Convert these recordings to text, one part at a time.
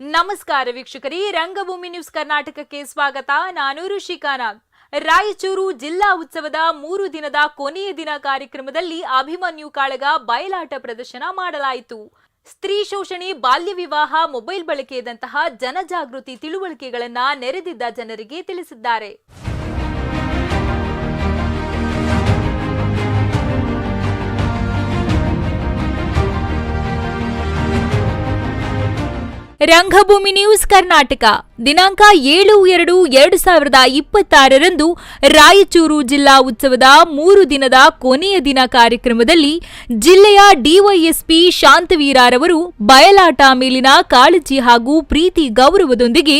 ನಮಸ್ಕಾರ ವೀಕ್ಷಕರೇ, ರಂಗಭೂಮಿ ನ್ಯೂಸ್ ಕರ್ನಾಟಕಕ್ಕೆ ಸ್ವಾಗತ. ನಾನು ಋಷಿಕಾ ನಾಗ್ ರಾಯಚೂರು ಜಿಲ್ಲಾ ಉತ್ಸವದ ಮೂರು ದಿನದ ಕೊನೆಯ ದಿನ ಕಾರ್ಯಕ್ರಮದಲ್ಲಿ ಅಭಿಮನ್ಯು ಕಾಳಗ ಬಯಲಾಟ ಪ್ರದರ್ಶನ ಮಾಡಲಾಯಿತು. ಸ್ತ್ರೀ ಶೋಷಣೆ, ಬಾಲ್ಯ ವಿವಾಹ, ಮೊಬೈಲ್ ಬಳಕೆಯಾದಂತಹ ಜನಜಾಗೃತಿ ತಿಳುವಳಿಕೆಗಳನ್ನ ನೆರೆದಿದ್ದ ಜನರಿಗೆ ತಿಳಿಸಿದ್ದಾರೆ. ರಂಗಭೂಮಿ ನ್ಯೂಸ್ ಕರ್ನಾಟಕ. ದಿನಾಂಕ ಏಳು ಎರಡು ಎರಡು ಸಾವಿರದ ಇಪ್ಪತ್ತಾರರಂದು ರಾಯಚೂರು ಜಿಲ್ಲಾ ಉತ್ಸವದ ಮೂರು ದಿನದ ಕೊನೆಯ ದಿನ ಕಾರ್ಯಕ್ರಮದಲ್ಲಿ ಜಿಲ್ಲೆಯ ಡಿವೈಎಸ್ಪಿ ಶಾಂತವೀರಾರವರು ಬಯಲಾಟ ಮೇಲಿನ ಕಾಳಜಿ ಹಾಗೂ ಪ್ರೀತಿ ಗೌರವದೊಂದಿಗೆ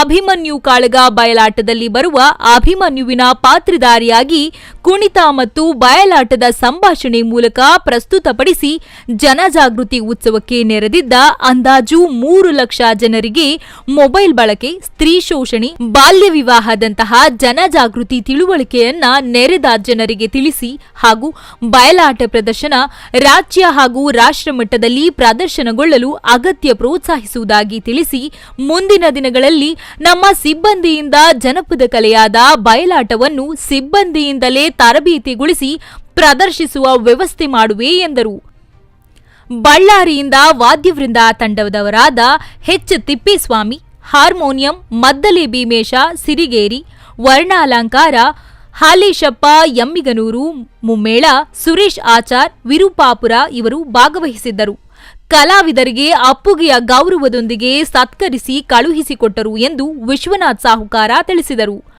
ಅಭಿಮನ್ಯು ಕಾಳಗ ಬಯಲಾಟದಲ್ಲಿ ಬರುವ ಅಭಿಮನ್ಯುವಿನ ಪಾತ್ರಧಾರಿಯಾಗಿ ಕುಣಿತ ಮತ್ತು ಬಯಲಾಟದ ಸಂಭಾಷಣೆ ಮೂಲಕ ಪ್ರಸ್ತುತಪಡಿಸಿ ಜನಜಾಗೃತಿ ಉತ್ಸವಕ್ಕೆ ನೆರೆದಿದ್ದ ಅಂದಾಜು ಮೂರು ಲಕ್ಷ ಜನರಿಗೆ ಮೊಬೈಲ್ ಬಳಕೆ, ಸ್ತ್ರೀ ಶೋಷಣೆ, ಬಾಲ್ಯ ವಿವಾಹದಂತಹ ಜನಜಾಗೃತಿ ತಿಳುವಳಿಕೆಯನ್ನ ನೆರೆದ ಜನರಿಗೆ ತಿಳಿಸಿ ಹಾಗೂ ಬಯಲಾಟ ಪ್ರದರ್ಶನ ರಾಜ್ಯ ಹಾಗೂ ರಾಷ್ಟ್ರ ಮಟ್ಟದಲ್ಲಿ ಪ್ರದರ್ಶನಗೊಳ್ಳಲು ಅಗತ್ಯ ಪ್ರೋತ್ಸಾಹಿಸುವುದಾಗಿ ತಿಳಿಸಿ ಮುಂದಿನ ದಿನಗಳಲ್ಲಿ ನಮ್ಮ ಸಿಬ್ಬಂದಿಯಿಂದ ಜನಪದ ಕಲೆಯಾದ ಬಯಲಾಟವನ್ನು ಸಿಬ್ಬಂದಿಯಿಂದಲೇ ತರಬೇತಿಗೊಳಿಸಿ ಪ್ರದರ್ಶಿಸುವ ವ್ಯವಸ್ಥೆ ಮಾಡುವೆ ಎಂದರು. ಬಳ್ಳಾರಿಯಿಂದ ವಾದ್ಯವೃಂದ ತಂಡದವರಾದ ಹೆಚ್ ತಿಪ್ಪೇಸ್ವಾಮಿ, ಹಾರ್ಮೋನಿಯಂ, ಮದ್ದಲೆ ಭೀಮೇಶ, ಸಿರಿಗೇರಿ, ವರ್ಣಾಲಂಕಾರ, ಹಾಲೇಶಪ್ಪ ಯಮ್ಮಿಗನೂರು ಮುಮ್ಮೇಳ, ಸುರೇಶ್ ಆಚಾರ್, ವಿರೂಪಾಪುರ ಇವರು ಭಾಗವಹಿಸಿದ್ದರು. ಕಲಾವಿದರಿಗೆ ಅಪ್ಪುಗೆಯ ಗೌರವದೊಂದಿಗೆ ಸತ್ಕರಿಸಿ ಕಳುಹಿಸಿಕೊಟ್ಟರು ಎಂದು ವಿಶ್ವನಾಥ್ ಸಾಹುಕಾರ ತಿಳಿಸಿದರು.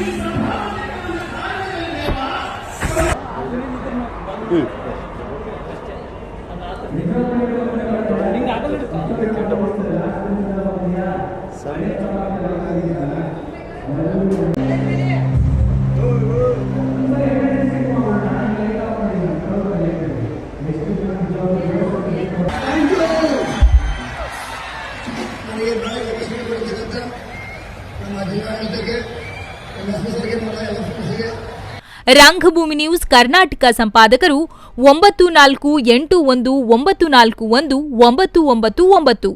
Gracias. ರಂಗಭೂಮಿ ನ್ಯೂಸ್ ಕರ್ನಾಟಕ ಸಂಪಾದಕರು ಒಂಬತ್ತು ನಾಲ್ಕು ಎಂಟು ಒಂದು ಒಂಬತ್ತು ನಾಲ್ಕು ಒಂದು ಒಂಬತ್ತು ಒಂಬತ್ತು ಒಂಬತ್ತು.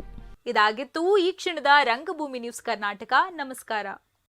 ಇದಾಗಿತ್ತು ಈ ಕ್ಷಣದ ರಂಗಭೂಮಿ ನ್ಯೂಸ್ ಕರ್ನಾಟಕ. ನಮಸ್ಕಾರ.